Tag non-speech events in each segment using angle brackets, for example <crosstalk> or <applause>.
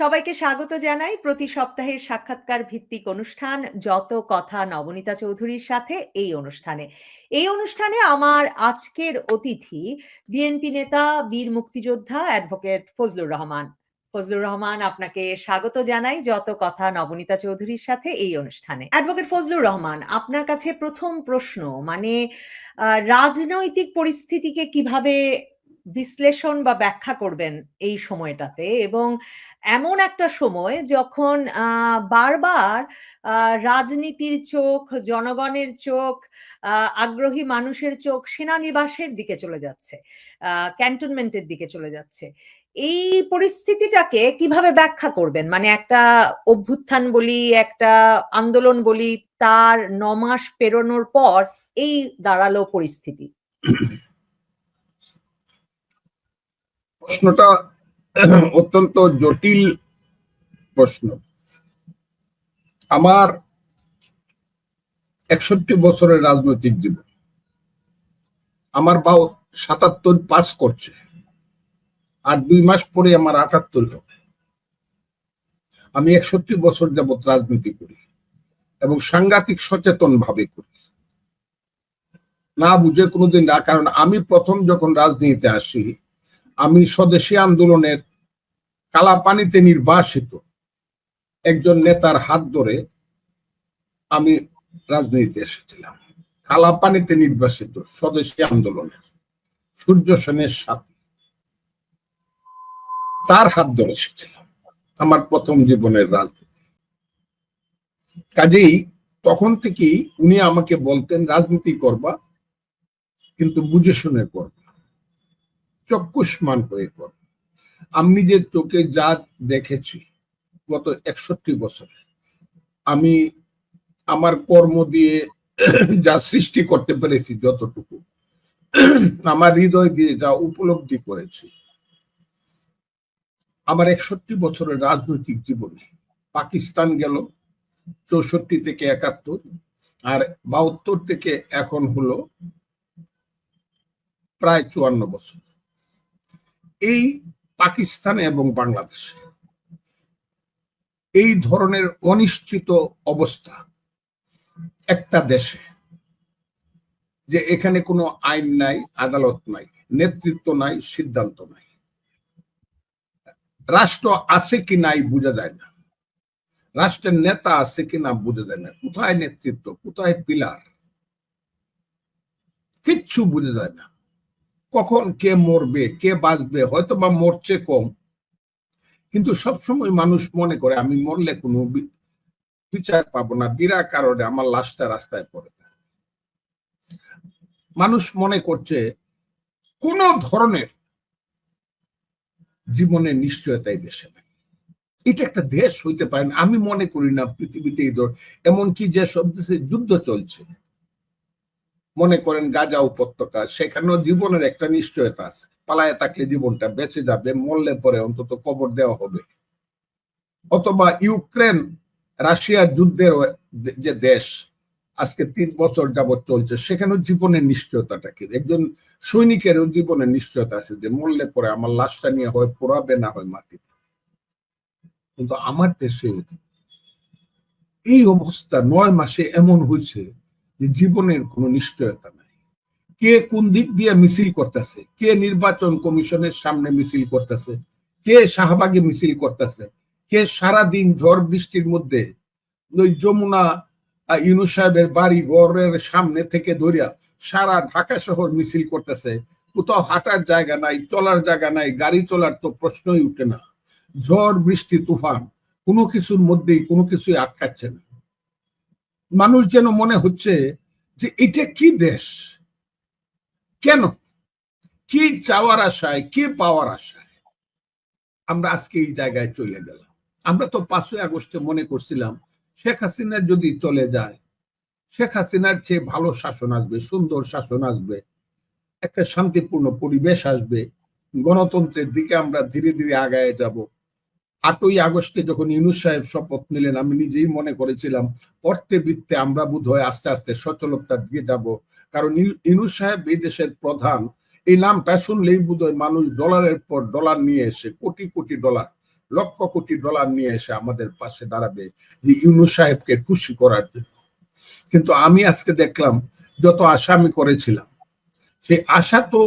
সবাইকে স্বাগত জানাই। প্রতি সপ্তাহের সাক্ষাৎকার ভিত্তিক অনুষ্ঠান যত কথা নবনীতা চৌধুরীর সাথে এই অনুষ্ঠানে। এই অনুষ্ঠানে আমার আজকের অতিথি বিএনপি নেতা, বীর মুক্তিযোদ্ধা অ্যাডভোকেট ফজলুর রহমান। ফজলুর রহমান, আপনাকে স্বাগত জানাই যত কথা নবনীতা চৌধুরীর সাথে এই অনুষ্ঠানে। অ্যাডভোকেট ফজলুর রহমান, আপনার কাছে প্রথম প্রশ্ন মানে রাজনৈতিক পরিস্থিতিকে কীভাবে বিশ্লেষণ বা ব্যাখ্যা করবেন এই সময়টাতে এবং এমন একটা সময় যখন বারবার রাজনীতির চোখ, জনগণের চোখ আগ্রহী মানুষের চোখ সেনানিবাসের দিকে চলে যাচ্ছে ক্যান্টনমেন্টের দিকে চলে যাচ্ছে। এই পরিস্থিতিটাকে কীভাবে ব্যাখ্যা করবেন? মানে একটা অভ্যুত্থান বলি, একটা আন্দোলন বলি, তার নমাস পেরোনোর পর এই দাঁড়াল পরিস্থিতি। <coughs> প্রশ্নটা অত্যন্ত জটিল প্রশ্ন। আমার একষট্টি বছরের রাজনৈতিক জীবন। আমার বাউ সাতাত্তর পাস করছে আর দুই মাস পরে আমার আটাত্তর হবে। আমি একষট্টি বছর যাবৎ রাজনীতি করি এবং সাংঘাতিক সচেতন ভাবে করি। না বুঝে কোনোদিন না, কারণ আমি প্রথম যখন রাজনীতিতে আসি আমি স্বদেশী আন্দোলনের কালাপানিতে নির্বাসিত একজন নেতার হাত ধরে আমি রাজনীতিতে এসেছিলাম। কালাপানিতে নির্বাসিত স্বদেশী আন্দোলনের সূর্য সেনের সাথে। তার হাত ধরে এসেছিলাম আমার প্রথম জীবনের রাজনীতি। কাজেই তখন থেকেই উনি আমাকে বলতেন, রাজনীতি করবা, কিন্তু বুঝে শুনে করবা। চক্ষুষ্মান হয়ে পড়ে। আমি যে চোখে যা দেখেছি গত একষট্টি বছরে, আমি আমার কর্ম দিয়ে যা সৃষ্টি করতে পেরেছি যতটুকু, আমার হৃদয় দিয়ে যা উপলব্ধি করেছি, আমার একষট্টি বছরের রাজনৈতিক জীবনে পাকিস্তান গেল, চৌষট্টি থেকে একাত্তর, আর বাহাত্তর থেকে এখন হলো প্রায় চুয়ান্ন বছর। এই পাকিস্তানে এবং বাংলাদেশে। এই ধরনের অনিশ্চিত অবস্থা একটা দেশে যে এখানে কোনো আইন নাই, আদালত নাই, নেতৃত্ব নাই, সিদ্ধান্ত নাই। রাষ্ট্র আছে কি নাই বোঝা যায় না। রাষ্ট্রের নেতা আছে কি না বোঝা যায় না। কোথায় নেতৃত্ব, কোথায় পিলার, কিচ্ছু বোঝা যায় না। কখন কে মরবে, কে বাঁচবে, হয়তো বা মরছে কম। কিন্তু সবসময় মানুষ মনে করে, আমি মরলে কোনো বিচার পাবো না বিরা কারণে আমার লাশটা রাস্তায় পড়ে মানুষ মনে করছে, কোন ধরনের জীবনের নিশ্চয়তাই দেশে এটা একটা দেশ হইতে পারে আমি মনে করি না পৃথিবীতে এই ধর এমনকি যে সব দেশে যুদ্ধ চলছে মনে করেন গাজা উপত্যকা, সেখানেও জীবনের একটা নিশ্চয়তা আছে। পালায় থাকলে জীবনটা বেঁচে যাবে, মরলে পরে অন্তত কবর দেওয়া হবে। অথবা ইউক্রেন, রাশিয়ার যুদ্ধের যে দেশ, আজকে তিন বছর যাবৎ চলছে, সেখানেও জীবনের নিশ্চয়তাটা কি? একজন সৈনিকেরও জীবনের নিশ্চয়তা আছে যে মরলে পরে আমার লাশটা নিয়ে হয় পোড়াবে না হয় মাটিতে। কিন্তু আমার দেশে এই অবস্থা নয় মাসে এমন হয়েছে যে জীবনের কোনো নিশ্চয়তা নাই। কে কোন দিক দিয়ে মিছিল করতেছে? কে নির্বাচন কমিশনের সামনে মিছিল করতেছে? কে শাহবাগে মিছিল করতেছে? কে সারা দিন ঝড় বৃষ্টির মধ্যে ওই যমুনা ইউনু সাহেবের বাড়ি ঘরের সামনে থেকে ধরিয়া সারা ঢাকা শহর মিছিল করতেছে? কোথাও হাঁটার জায়গা নাই, চলার জায়গা নাই, গাড়ি চলার তো প্রশ্নই উঠে না। ঝড়, বৃষ্টি, তুফান, কোনো কিছুর মধ্যেই কোনো কিছুই আটকাচ্ছে না। মানুষ যেন মনে হচ্ছে যে এটা কি দেশ? কেন? কি চাওয়ার আশায়, কি পাওয়ার আশায় আমরা আজকে এই জায়গায় চলে গেলাম? আমরা তো পাঁচই আগস্টে মনে করছিলাম, শেখ হাসিনা যদি চলে যায়, শেখ হাসিনার চেয়ে ভালো শাসন আসবে, সুন্দর শাসন আসবে, একটা শান্তিপূর্ণ পরিবেশ আসবে, গণতন্ত্রের দিকে আমরা ধীরে ধীরে আগায় যাব। আটই আগস্টে যখন ইউনুস সাহেব শপথ নিলেন, আমি নিজেই মনে করেছিলাম, অর্থে বৃত্তে আমরা বোধ হয় আস্তে আস্তে সচলতার দিকে যাব। কারণ ইউনুস সাহেব এই দেশের প্রধান, এই নামটা শুনলেই বোধ হয় মানুষ ডলারের পর ডলার নিয়ে এসে, কোটি কোটি ডলার, লক্ষ কোটি ডলার নিয়ে এসে আমাদের পাশে দাঁড়াবে যে ইউনু সাহেবকে খুশি করার জন্য। কিন্তু আমি আজকে দেখলাম, যত আশা আমি করেছিলাম, সেই আশা তো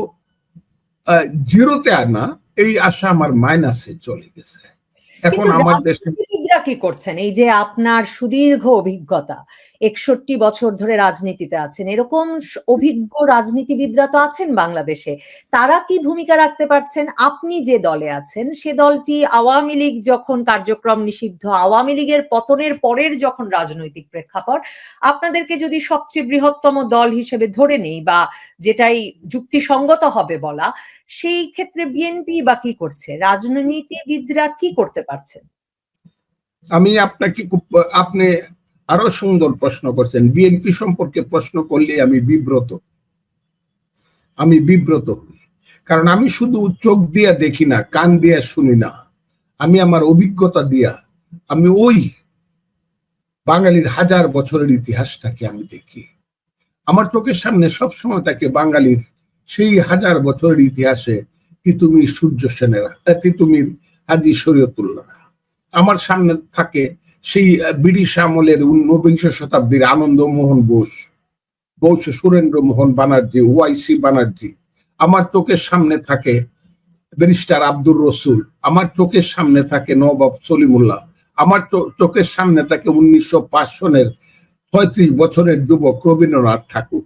জিরোতে আর না এই আশা আমার মাইনাসে চলে গেছে। এখন আমার দেশে কি করছেন? এই যে আপনার সুদীর্ঘ অভিজ্ঞতা একষট্টি বছর ধরে রাজনীতিতে আছেন এরকম অভিজ্ঞ রাজনীতিবিদরা তো আছেন বাংলাদেশে। তারা কি ভূমিকা রাখতে পারছেন? আপনি যে দলে আছেন সে দলটি আওয়ামী লীগ যখন কার্যক্রম নিষিদ্ধ আওয়ামী লীগের পতনের পরের যখন রাজনৈতিক প্রেক্ষাপট আপনাদেরকে যদি সবচেয়ে বৃহত্তম দল হিসেবে ধরে নেই বা যেটাই যুক্তিসঙ্গত হবে বলা সেই ক্ষেত্রে বিএনপি বা কি করছে? রাজনীতিবিদরা কি করতে পারছেন? আমি আপনাকে আপনি আরও সুন্দর প্রশ্ন করছেন। বিএনপি সম্পর্কে প্রশ্ন করলে আমি বিব্রত। আমি বিব্রত কারণ আমি শুধু চোখ দিয়া দেখি না, কান দিয়া শুনি না। আমি আমার অভিজ্ঞতা দিয়া, আমি ওই বাঙালির হাজার বছরের ইতিহাসটাকে আমি দেখি। আমার চোখের সামনে সবসময় তাকে বাঙালির সেই হাজার বছরের ইতিহাসে তিতুমির সূর্য সেনেরা, তিতুমির হাজি শরীয়তুল্লাহ। আমার সামনে থাকে সেই ব্রিটিশ আমলের ঊনবিংশ শতাব্দীর আনন্দমোহন বোস। বোস সুরেন্দ্র মোহন বানার্জি, ওয়াইসি বানার্জি। আমার চোখের সামনে থাকে ব্যারিস্টার আব্দুর রসুল। আমার চোখের সামনে থাকে নবাব সলিমুল্লাহ। আমার চোখের সামনে থাকে উনিশশো পাঁচ সনের ছয়ত্রিশ বছরের যুবক রবীন্দ্রনাথ ঠাকুর।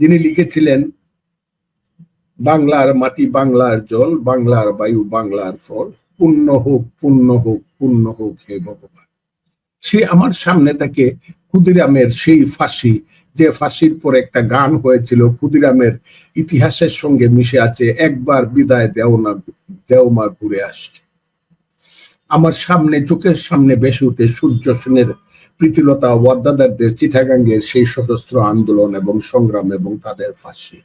যিনি লিখেছিলেন বাংলার মাটি বাংলার জল, বাংলার বায়ু বাংলার ফল। পুণ্য হোক পুণ্য হোক পুণ্য হোক হে ভগবান। সে আমার সামনে থাকে ক্ষুদিরামের সেই ফাঁসি, যে ফাঁসির পর একটা গান হয়েছিল, ক্ষুদিরামের ইতিহাসের সঙ্গে মিশে আছে, একবার বিদায় দেও না, দেও মা ঘুরে আসে আমার সামনে, চোখের সামনে বেশি উঠে সূর্য সেনের প্রীতিলতা ওয়াদ্দাদারদের চিঠাগাঙ্গের সেই সশস্ত্র আন্দোলন এবং সংগ্রাম এবং তাদের ফাঁসি।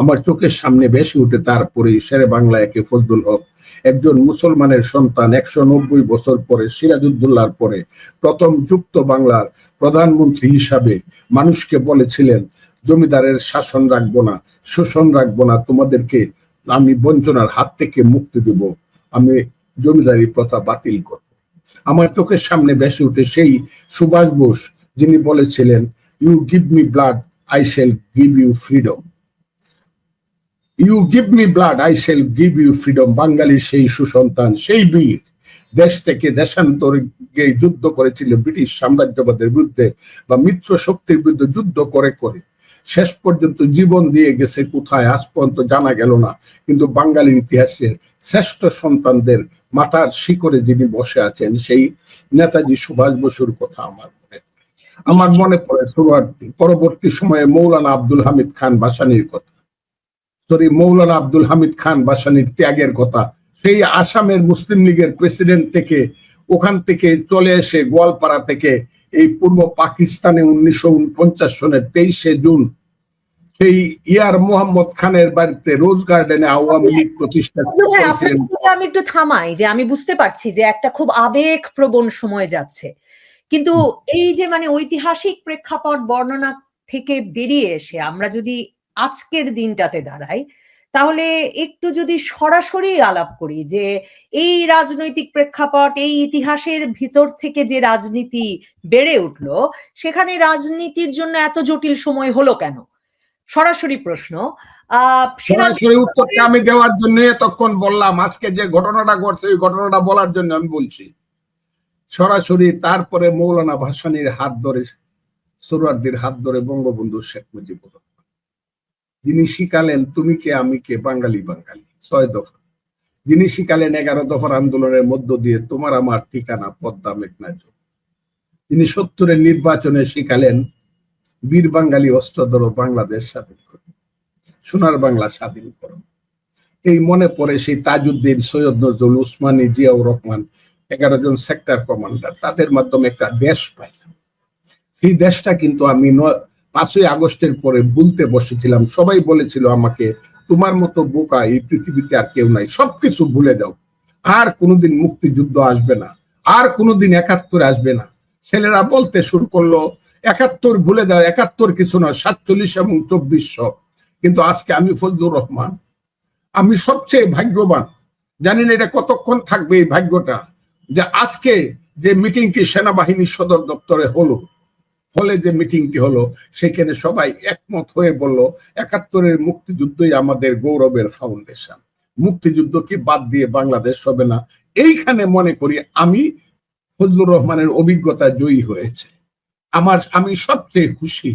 আমার চোখের সামনে বেশি উঠে তারপরে শেরে বাংলা একে ফজলুল হক, একজন মুসলমানের সন্তান, একশো নব্বই বছর পরে সিরাজউদ্দৌলার পরে প্রথম যুক্ত বাংলার প্রধানমন্ত্রী হিসাবে মানুষকে বলেছিলেন, জমিদারের শাসন রাখব না, শোষণ রাখব না, তোমাদেরকে আমি বঞ্চনার হাত থেকে মুক্তি দেব, আমি জমিদারি প্রথা বাতিল করব। আমার চোখের সামনে ভেসে উঠে সেই সুভাষ বোস, যিনি বলেছিলেন you give me blood I shall give you freedom you give me blood I shall give you freedom বাঙালির সেই সুসন্তান, সেই বীর। দেশ থেকে দেশান্তরে যুদ্ধ করেছিল ব্রিটিশ সাম্রাজ্যবাদের বিরুদ্ধে বা মিত্র শক্তির বিরুদ্ধে যুদ্ধ করে করে। শেষ পর্যন্ত জীবন দিয়ে গেছে কোথায়, আজ পর্যন্ত জানা গেল না। কিন্তু বাঙালির ইতিহাসের শ্রেষ্ঠ সন্তানদের মাথার শিখরে যিনি বসে আছেন, সেই নেতাজি সুভাষ বসুর কথা আমার মনে আমার মনে পড়ে সুরুয়ার্তী পরবর্তী সময়ে মৌলানা আব্দুল হামিদ খান বাসানির কথা। সরি মৌলানা আব্দুল হামিদ খান বাসানির ত্যাগের কথা। সেই আসামের মুসলিম লীগের প্রেসিডেন্ট থেকে ওখান থেকে চলে এসে গোয়ালপাড়া থেকে এই পূর্ব পাকিস্তানে উনিশশো উনপঞ্চাশ সনের তেইশে জুন সেই ইয়ার মোহাম্মদ খানের বাড়িতে রোজ গার্ডেনে আওয়ামী লীগ প্রতিষ্ঠা আমি একটু থামাই যে আমি বুঝতে পারছি যে একটা খুব আবেগ প্রবণ সময় যাচ্ছে। কিন্তু এই যে মানে ঐতিহাসিক প্রেক্ষাপট বর্ণনা থেকে বেরিয়ে এসে আমরা যদি আজকের দিনটাতে দাঁড়াই, তাহলে একটু যদি সরাসরি আলাপ করি যে এই রাজনৈতিক প্রেক্ষাপট, এই ইতিহাসের ভিতর থেকে যে রাজনীতি বেড়ে উঠল, সেখানে রাজনীতির জন্য এত জটিল সময় হলো কেন? সরাসরি প্রশ্ন সরাসরি উত্তরটা আমি দেওয়ার জন্য এতক্ষণ বললাম, আজকে যে ঘটনাটা ঘটছে, ওই ঘটনাটা বলার জন্য আমি বলছি। সরাসরি তারপরে মৌলানা ভাসানির হাত ধরে সুরারদির হাত ধরে বঙ্গবন্ধু শেখ মুজিবুর যিনি শিখালেন, তুমি কে, আমি কে? বাঙালি বাঙালি। ছয় দফা। যিনি শিখালেন এগারো দফার আন্দোলনের মধ্য দিয়ে, তোমার আমার ঠিকানা, পদ্মা মেঘনা জল। যিনি সত্তরের নির্বাচনে শিখালেন, বীর বাঙালি অস্ত্র ধরো বাংলাদেশ স্বাধীন করো। সোনার বাংলা স্বাধীন করো। এই মনে পড়ে সেই তাজউদ্দিন, সৈয়দ নজরুল উসমানী, জিয়াউর রহমান, এগারো জন সেক্টর কমান্ডার তাদের মাধ্যমে একটা দেশ পাইলাম। সেই দেশটা কিন্তু আমি পাঁচই আগস্টের পরে ভুলতে বসেছিলাম। সবাই বলেছিল আমাকে, তোমার মতো বোকা এই পৃথিবীতে আর কেউ নাই, সবকিছু ভুলে যাও। আর কোনোদিন মুক্তিযুদ্ধ আসবে না, আর কোনোদিন একাত্তর আসবে না। ছেলেরা বলতে শুরু করল, একাত্তর ভুলে যাও, একাত্তর কিছু নয়, সাতচল্লিশ এবং চব্বিশ চব্বিশশো। কিন্তু আজকে আমি ফজলুর রহমান। আমি সবচেয়ে ভাগ্যবান। জানি না এটা কতক্ষণ থাকবে এই ভাগ্যটা? যে আজকে যে মিটিংটি সেনাবাহিনীর সদর দপ্তরে হলো হলে যে মিটিংটি হলো, সেখানে সবাই একমত হয়ে বলল, একাত্তরের মুক্তিযুদ্ধই আমাদের গৌরবের ফাউন্ডেশন মুক্তিযুদ্ধকে বাদ দিয়ে বাংলাদেশ হবে না। এইখানে মনে করি আমি ফজলুর রহমানের অভিজ্ঞতা জয়ী হয়েছে। আমার আমি সবচেয়ে খুশি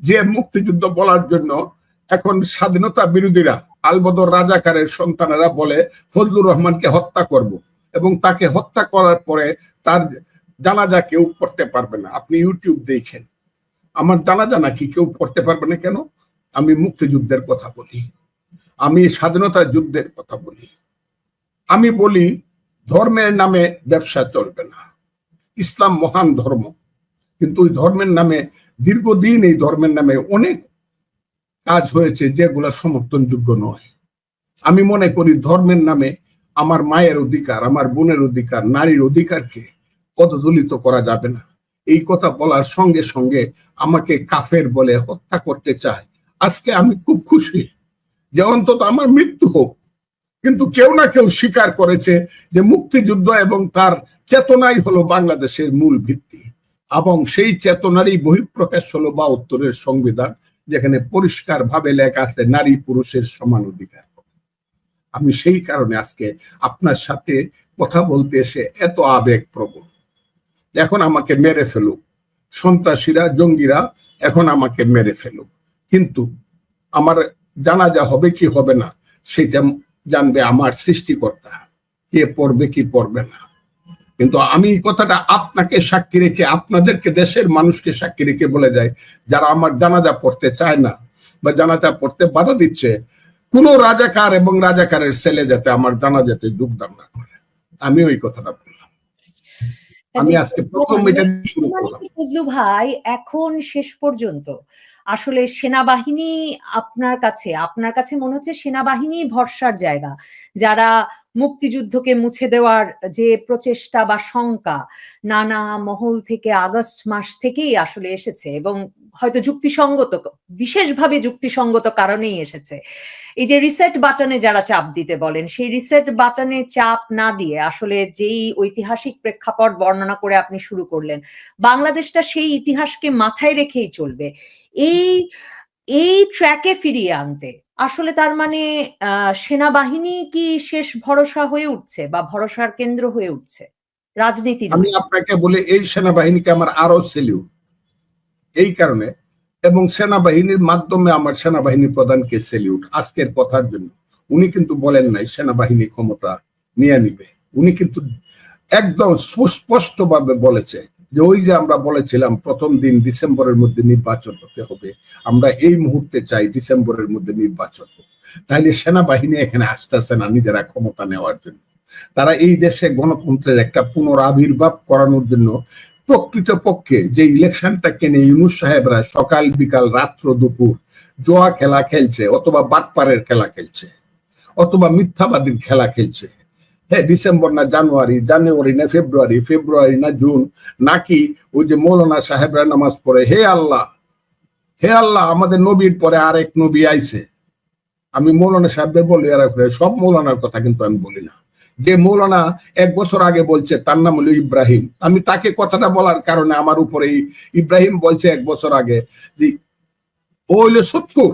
যে মুক্তিযুদ্ধ বলার জন্য এখন স্বাধীনতা বিরোধীরা, আলবদর রাজাকারের সন্তানেরা বলে, ফজলুর রহমানকে হত্যা করব। এবং তাকে হত্যা করার পরে তার জানাজা কেউ পড়তে পারবে না। আপনি ইউটিউব দেখেন। আমার জানাজা নাকি কেউ পড়তে পারবে না কেন? আমি মুক্তিযুদ্ধের কথা বলি। আমি স্বাধীনতা যুদ্ধের কথা বলি। আমি বলি, ধর্মের নামে ব্যবসা চলবে না। ইসলাম মহান ধর্ম। কিন্তু ওই ধর্মের নামে, দীর্ঘদিন এই ধর্মের নামে অনেক কাজ হয়েছে যেগুলো সমর্থনযোগ্য নয়। আমি মনে করি, ধর্মের নামে আমার মায়ের অধিকার, আমার বোনের অধিকার, নারীর অধিকারকে পদদলিত করা যাবে না। এই কথা বলার সঙ্গে সঙ্গে আমাকে কাফের বলে হত্যা করতে চায়। আজকে আমি খুব খুশি যে অন্তত আমার মৃত্যু হোক। কিন্তু কেউ না কেউ স্বীকার করেছে যে মুক্তিযুদ্ধ এবং তার চেতনাই হলো বাংলাদেশের মূল ভিত্তি। এবং সেই চেতনারই বহিঃপ্রকাশ হলো বা উত্তরের সংবিধান, যেখানে পরিষ্কার ভাবে লেখা আছে, নারী পুরুষের সমান অধিকার আমি সেই কারণে আজকে আপনার সাথে কথা বলতে এসে এত আবেগ প্রবণ এখন আমাকে মেরে ফেলুক। সন্ত্রাসীরা, জঙ্গিরা এখন আমাকে মেরে ফেলুক। কিন্তু আমার জানাজা হবে কি হবে না, সেটা জানবে আমার সৃষ্টিকর্তা। কে পড়বে, কি পড়বে না। কিন্তু আমি কথাটা আপনাকে সাক্ষী রেখে, আপনাদেরকে, দেশের মানুষকে সাক্ষী রেখে বলে যায় যারা আমার জানাজা পড়তে চায় না বা জানাজা পড়তে বাধা দিচ্ছে, কোন রাজাকার এবং রাজাকারের ছেলে যাতে আমার জানাজাতে যোগদান না করে। আমি ওই কথাটা বললাম আমি আজকে প্রথম এটা শুরু করলাম। ফজলু ভাই? এখন শেষ পর্যন্ত। আসলে সেনাবাহিনী আপনার কাছে আপনার কাছে মনে হচ্ছে সেনাবাহিনী ভরসার জায়গা। যারা মুক্তিযুদ্ধকে মুছে দেওয়ার যে প্রচেষ্টা বা শঙ্কা নানা মহল থেকে আগস্ট মাস থেকেই আসলে এসেছে এবং হয়তো যুক্তিসঙ্গত, বিশেষভাবে যুক্তিসঙ্গত কারণেই এসেছে। এই যে রিসেট বাটনে যারা চাপ দিতে বলেন, সেই রিসেট বাটনে চাপ না দিয়ে আসলে যেই ঐতিহাসিক প্রেক্ষাপট বর্ণনা করে আপনি শুরু করলেন, বাংলাদেশটা সেই ইতিহাসকে মাথায় রেখেই চলবে। এই এই ট্র্যাকে ফিরিয়ে আনতে আসলে তার মানে সেনাবাহিনী কি শেষ ভরসা হয়ে উঠছে বা ভরসার কেন্দ্র হয়ে উঠছে? রাজনীতি আমি আপনাকে বলে এই সেনাবাহিনীকে আমার আরও সেলিউট এই কারণে এবং সেনাবাহিনীর মাধ্যমে আমার সেনাবাহিনী প্রধানকে সেলিউট আজকের কথার জন্য। উনি কিন্তু বলেন নাই সেনাবাহিনী ক্ষমতা নিয়ে নিবে। উনি কিন্তু একদম সুস্পষ্টভাবে বলেছে যে ওই যে আমরা বলেছিলাম, প্রথম দিন ডিসেম্বরের মধ্যে নির্বাচন হতে হবে। আমরা এই মুহূর্তে চাই ডিসেম্বরের মধ্যে নির্বাচন তাহলে সেনাবাহিনী এখানে আসতেছে না, নিজেরা ক্ষমতা নেওয়ার জন্য। তারা এই দেশে গণতন্ত্রের একটা পুনরাবির্ভাব করানোর জন্য প্রকৃত পক্ষে যে ইলেকশনটা কেনে ইউনুস সাহেবরা সকাল বিকাল রাত্র দুপুর জোয়া খেলা খেলছে, অথবা বাটপারের খেলা খেলছে, অথবা মিথ্যাবাদীর খেলা খেলছে হ্যাঁ ডিসেম্বর না জানুয়ারি জানুয়ারি না ফেব্রুয়ারি ফেব্রুয়ারি না জুন নাকি ওই যে মৌলানা সাহেবরা নামাজ পড়ে, হে আল্লাহ হে আল্লাহ, আমাদের নবীর পরে আরেক নবী আইছে। আমি মৌলানা সাহেবদের বলি করে, সব মৌলানার কথা কিন্তু আমি বলি না। যে মৌলানা এক বছর আগে বলছে, তার নাম হলো ইব্রাহিম। আমি তাকে কথাটা বলার কারণে আমার উপরে ইব্রাহিম বলছে এক বছর আগে যে, ও হইল সত্তর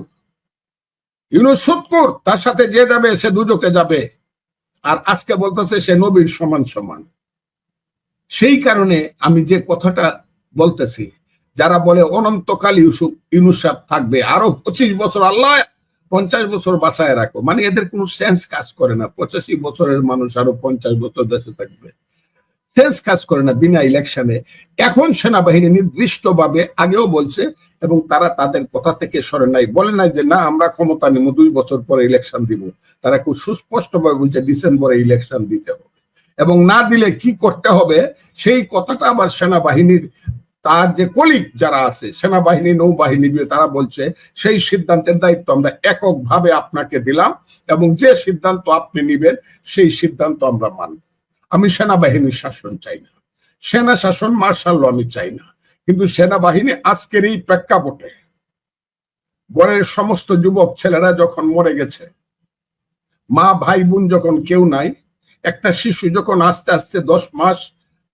ইউনুস সত্তর তার সাথে যে যাবে, সে দুজকে যাবে। আর আজকে বলতেছে সে নবীর সমান সমান। সেই কারণে আমি যে কথাটা বলতেছি, যারা বলে অনন্তকাল ইউসুফ ইউনুসাব থাকবে, আরও পঁচিশ বছর আল্লাহ পঞ্চাশ বছর বাসায় রাখো। মানে এদের কোনো সেন্স কাজ করে না। পঁচাশি বছরের মানুষ আরও পঞ্চাশ বছর দেশে থাকবে। সেন্স কাজ করে না বিনা ইলেকশনে। এখন সেনাবাহিনী নির্দিষ্টভাবে আগেও বলছে এবং তারা তাদের কথা থেকে সরে নাই। বলে নাই যে, না, আমরা ক্ষমতা নিব দুই বছর পরে ইলেকশন দিব। তারা খুব সুস্পষ্টভাবে বলছে, ডিসেম্বরে ইলেকশন দিতে হবে। এবং না দিলে কি করতে হবে, সেই কথাটা আবার সেনাবাহিনীর, তার যে কলিগ যারা আছে, সেনাবাহিনী, নৌবাহিনী, তারা বলছে, সেই সিদ্ধান্তের দায়িত্ব আমরা এককভাবে আপনাকে দিলাম এবং যে সিদ্ধান্ত আপনি নিবেন, সেই সিদ্ধান্ত আমরা মানব। আমি সেনাবাহিনীর শাসন চাই না। সেনা শাসন, মার্শাল আমি চাই না। কিন্তু সেনাবাহিনী আজকের এই প্রেক্ষাপটে গড়ের সমস্ত যুবক ছেলেরা যখন মরে গেছে, মা, ভাই, বোন যখন কেউ নাই, একটা শিশু যখন আস্তে আস্তে দশ মাস,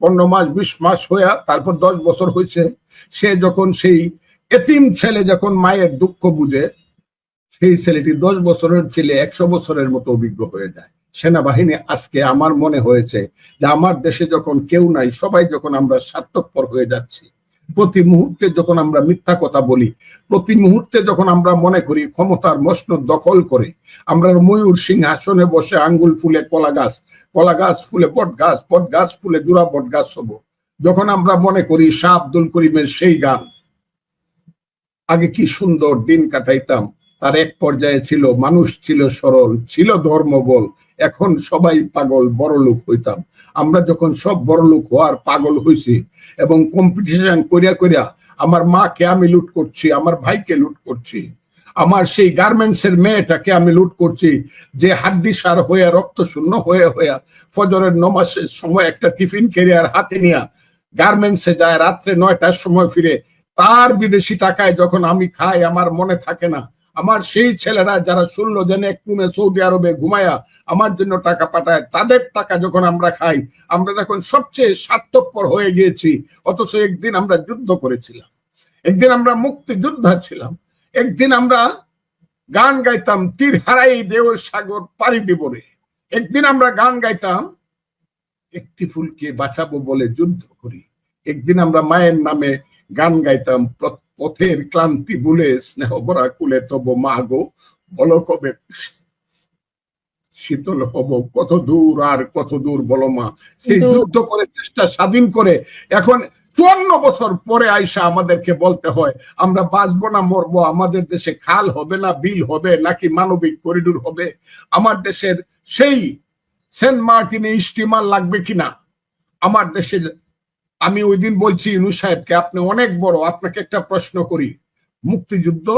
পনেরো মাস, বিশ মাস হইয়া তারপর দশ বছর হয়েছে, সে যখন সেই এতিম ছেলে যখন মায়ের দুঃখ বুঝে, সেই ছেলেটি দশ বছরের ছেলে একশো বছরের মতো অভিজ্ঞ হয়ে যায়। সেনাবাহিনী আজকে আমার মনে হয়েছে যে আমার দেশে যখন কেউ নাই, সবাই যখন আমরা স্বার্থপর হয়ে যাচ্ছি, প্রতি মুহূর্তে যখন আমরা মিথ্যা কথা বলি, প্রতি মুহূর্তে যখন আমরা মনে করি ক্ষমতার মসনদ দখল করে, আমরা ময়ূর সিংহাসনে বসে আঙ্গুল ফুলে কলা গাছ কলা গাছ ফুলে বট গাছ বট গাছ ফুলে জোড়া, বট গাছ হব। যখন আমরা মনে করি শাহ আব্দুল করিমের সেই গান, আগে কি সুন্দর দিন কাটাইতাম, তার এক পর্যায়ে ছিল মানুষ ছিল সরল, ছিল ধর্মবল এখন সবাই পাগল, বড় লোক হইতাম। আমরা যখন সব বড় লোক হওয়ার পাগল হইছি এবং কম্পিটিশন করিয়া করিয়া আমার মাকে আমি লুট করছি, আমার ভাইকে লুট করছি, আমার সেই গার্মেন্টস এর মেয়েটাকে আমি লুট করছি, যে হাড্ডি সার হয়ে রক্ত শূন্য হয়ে হয়ে ফজরের নমাসের সময় একটা টিফিন ক্যারিয়ার হাতে নিয়ে গার্মেন্টসে যায়, রাত্রে নয়টার সময় ফিরে, তার বিদেশি টাকায় যখন আমি খাই, আমার মনে থাকে না আমার সেই ছেলেরা যারা ষোলো জনে এক রুমে সৌদি আরবে ঘুমায়া আমার জন্য টাকা পাঠায়, তাদের টাকা যখন আমরা খাই, আমরা যখন সবচেয়ে স্বার্থপর হয়ে গিয়েছি, অথচ একদিন আমরা যুদ্ধ করেছিলাম। একদিন আমরা মুক্তি যোদ্ধা ছিলাম। একদিন আমরা গান গাইতাম, তীর হারাই দেওর সাগর পাড়ি দিব রে। একদিন আমরা গান গাইতাম, একটি ফুলকে বাঁচাবো বলে যুদ্ধ করি। একদিন আমরা মায়ের নামে গান গাইতাম প্র- পথের ক্লান্তি ভুলে স্নেহ ভরা কুলে তব মা গো বলো কবে শীতল হব কত দূর আর কত দূর বলো মা? সেই যুদ্ধ করে দেশটা স্বাধীন করে এখন চুয়ান্ন বছর পরে আইসা আমাদেরকে বলতে হয় আমরা বাঁচবো না মরবো আমাদের দেশে খাল হবে না বিল হবে নাকি মানবিক করিডোর হবে? আমার দেশের সেই সেন্ট মার্টিনে স্টিমার লাগবে কিনা? আমার দেশের আমি ওই দিন বলছি, ইনু সাহেবকে, আপনি অনেক বড়, আপনাকে একটা প্রশ্ন করি। মুক্তিযুদ্ধ,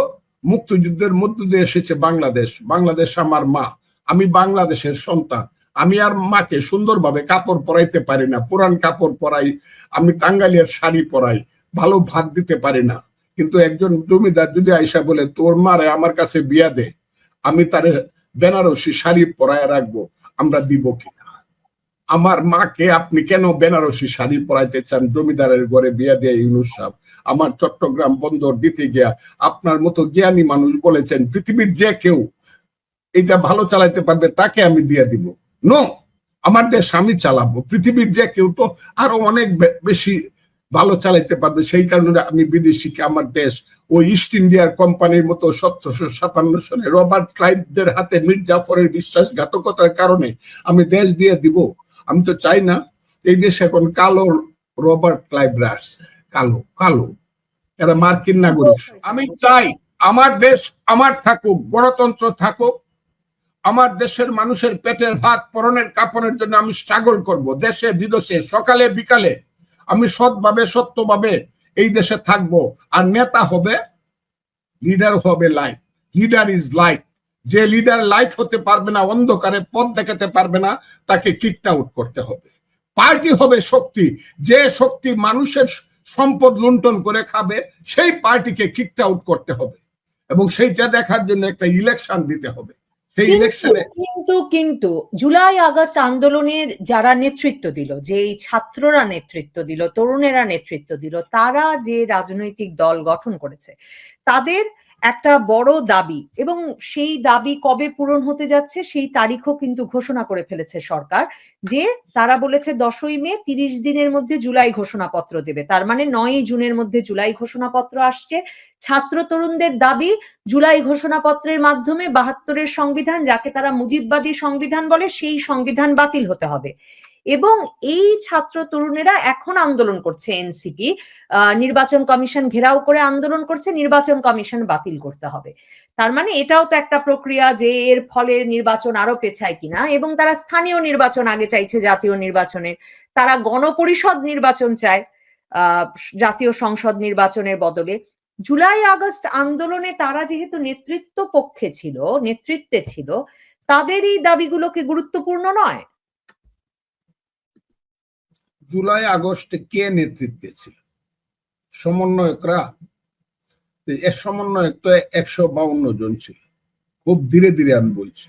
মুক্তিযুদ্ধের মধ্য দিয়ে এসেছে বাংলাদেশ। বাংলাদেশ আমার মা। আমি বাংলাদেশের সন্তান। আমি আর মাকে সুন্দরভাবে কাপড় পরাইতে পারি না। পুরান কাপড় পরাই, আমি টাঙ্গালিয়ার শাড়ি পরাই। ভালো ভাত দিতে পারি না। কিন্তু একজন জমিদার যদি আইসা বলে, তোর মারে আমার কাছে বিয়া দে, আমি তার বেনারসি শাড়ি পরায় রাখব, আমরা দিব কিনা? আমার মাকে আপনি কেন বেনারসি শাড়ি পরাইতে চান? জমিদারের ঘরে বিয়া দিয়ে ইউনুস সাহেব, আমার চট্টগ্রাম বন্দর দিতে গিয়া আপনার মতো জ্ঞানী মানুষ বলেছেন, পৃথিবীর যে কেউ এটা ভালো চালাইতে পারবে, তাকে আমি দিয়ে দিব। নো, আমার দেশ আমি চালাবো। পৃথিবীর যে কেউ তো আরও অনেক বেশি ভালো চালাইতে পারবে। সেই কারণে আমি বিদেশিকে, আমার দেশ ওই ইস্ট ইন্ডিয়ার কোম্পানির মতো সতেরোশো সাতান্ন সনে রবার্ট ক্লাইভদের হাতে মীর জাফরের বিশ্বাসঘাতকতার কারণে আমি দেশ দিয়ে দিব। আমি তো চাই না এই দেশে এখন কালো রবার্ট ক্লাইভরা আসছে কালো কালো এরা মার্কিন নাগরিক। আমি চাই আমার দেশ আমার থাকুক গণতন্ত্র থাকুক আমার দেশের মানুষের পেটের ভাত পরনের কাপড়ের জন্য আমি স্ট্রাগল করব দেশে বিদেশে সকালে বিকালে। আমি সৎভাবে সত্যভাবে এই দেশে থাকব। আর নেতা হবে লিডার হবে লাইট লিডার ইজ লাইট যে লিডার লাইট হতে পারবে না অন্ধকারে পথ দেখাতে পারবে না তাকে কিকড আউট করতে হবে। পার্টি হবে শক্তি। যে শক্তি মানুষের সম্পদ লুণ্ঠন করে খাবে সেই পার্টিকে কিকড আউট করতে হবে। এবং সেইটা দেখার জন্য একটা ইলেকশন দিতে হবে। সেই কিন্তু ইলেকশনে কিন্তু কিন্তু জুলাই আগস্ট আন্দোলনের যারা নেতৃত্ব দিল যে এই ছাত্ররা নেতৃত্ব দিল তরুণেরা নেতৃত্ব দিল তারা যে রাজনৈতিক দল গঠন করেছে তাদের একটা বড় দাবি এবং সেই দাবি কবে পূরণ হতে যাচ্ছে সেই তারিখও কিন্তু ঘোষণা করে ফেলেছে সরকার যে তারা বলেছে দশই মে তিরিশ দিনের মধ্যে জুলাই ঘোষণাপত্র দেবে। তার মানে নয়ই জুনের মধ্যে জুলাই ঘোষণাপত্র আসছে। ছাত্র তরুণদের দাবি, জুলাই ঘোষণাপত্রের মাধ্যমে বাহাত্তরের সংবিধান, যাকে তারা মুজিববাদী সংবিধান বলে, সেই সংবিধান বাতিল হতে হবে। এবং এই ছাত্র তরুণেরা এখন আন্দোলন করছে এনসিপি। নির্বাচন কমিশন ঘেরাও করে আন্দোলন করছে, নির্বাচন কমিশন বাতিল করতে হবে। তার মানে এটাও তো একটা প্রক্রিয়া যে এর ফলে নির্বাচন আরও পেছায় কিনা এবং তারা স্থানীয় নির্বাচন আগে চাইছে জাতীয় নির্বাচনে। তারা গণপরিষদ নির্বাচন চায় জাতীয় সংসদ নির্বাচনের বদলে। জুলাই, আগস্ট আন্দোলনে তারা যেহেতু নেতৃত্ব পক্ষে ছিল, নেতৃত্বে ছিল, তাদের এই দাবিগুলোকে গুরুত্বপূর্ণ নয়। জুলাই, আগস্টে কে নেতৃত্বে ছিল? সমন্বয়করা? এর সমন্বয়ক তো একশো বাউন্ন জন ছিল। খুব ধীরে ধীরে আমি বলছি।